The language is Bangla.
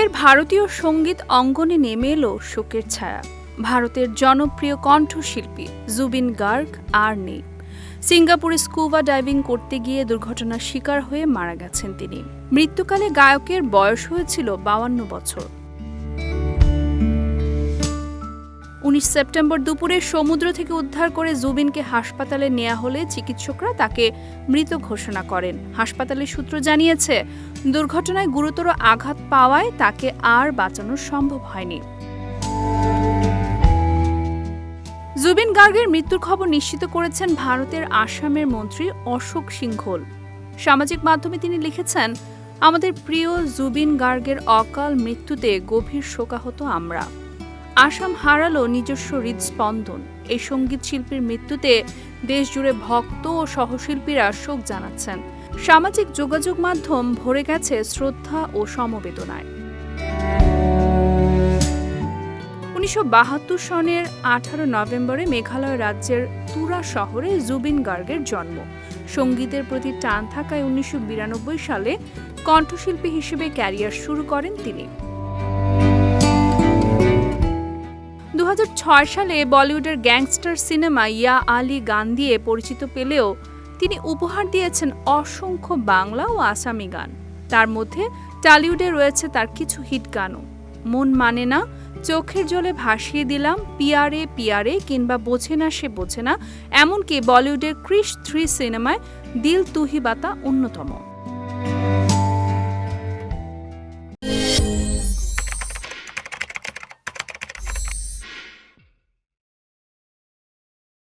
ফের ভারতীয় সংগীত অঙ্গনে নেমে এলো শোকের ছায়া। ভারতের জনপ্রিয় কণ্ঠশিল্পী জুবিন গার্গ আর নেই। সিঙ্গাপুরে স্কুবা ডাইভিং করতে গিয়ে দুর্ঘটনার শিকার হয়ে মারা গেছেন তিনি। মৃত্যুকালে গায়কের বয়স হয়েছিল বাউান্ন বছর। উনিশ সেপ্টেম্বর দুপুরে সমুদ্র থেকে উদ্ধার করে জুবিনকে হাসপাতালে নেওয়া হলে চিকিৎসকরা তাকে মৃত ঘোষণা করেন। হাসপাতালের সূত্র জানিয়েছে, দুর্ঘটনায় গুরুতর আঘাত পাওয়ায় তাকে আর বাঁচানো সম্ভব হয়নি। জুবিন গার্গের মৃত্যুর খবর নিশ্চিত করেছেন ভারতের আসামের মন্ত্রী অশোক সিংঘোল। সামাজিক মাধ্যমে তিনি লিখেছেন, আমাদের প্রিয় জুবিন গার্গের অকাল মৃত্যুতে গভীর শোকাহত আমরা। আসাম হারালো নিজস্ব হৃদস্পন্দন। এই সংগীত শিল্পীর মৃত্যুতে দেশজুড়ে ভক্ত ও সহশিল্পীরা শোক জানাচ্ছেন। সামাজিক যোগাযোগ মাধ্যম ভরে গেছে শ্রদ্ধা ও সমবেদনায়। উনিশশো বাহাত্তর সনের আঠারো নভেম্বরে মেঘালয় রাজ্যের তুরা শহরে জুবিন গার্গের জন্ম। সঙ্গীতের প্রতি টান থাকায় উনিশশো বিরানব্বই সালে কণ্ঠশিল্পী হিসেবে ক্যারিয়ার শুরু করেন তিনি। সালে বলিউডের গ্যাংস্টার সিনেমা ইয়া আলী গান দিয়ে পরিচিত পেলেও তিনি উপহার দিয়েছেন অসংখ্য বাংলা ও আসামি গান। তার মধ্যে টালিউডে রয়েছে তার কিছু হিট গানও। মন মানে না, চোখের জলে ভাসিয়ে দিলাম, পিয়ারে পিয়ারে কিংবা বোঝে না সে বোঝে না, এমনকি বলিউডের ক্রিশ থ্রি সিনেমায় দিল তুহি বাতা অন্যতম।